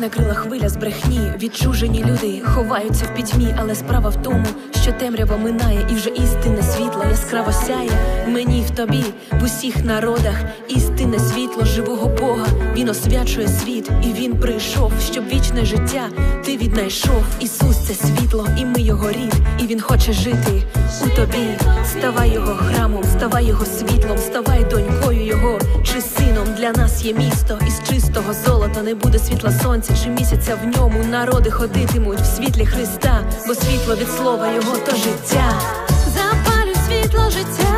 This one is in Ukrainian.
Накрила хвиля з брехні, відчужені люди ховаються в пітьмі, але справа в тому, що темрява минає, і вже істинне світло яскраво сяє. Мені в тобі, в усіх народах, істинне світло живого Бога. Він освячує світ, і він прийшов, щоб вічне життя ти віднайшов. Ісус це світло, і ми його рід, і він хоче жити у тобі. Ставай його храмом, ставай його світлом, ставай його чи сином. Для нас є місто із чистого золота. Не буде світла сонця чи місяця в ньому. Народи ходитимуть в світлі Христа, бо світло від слова його то життя. запалю світло життя,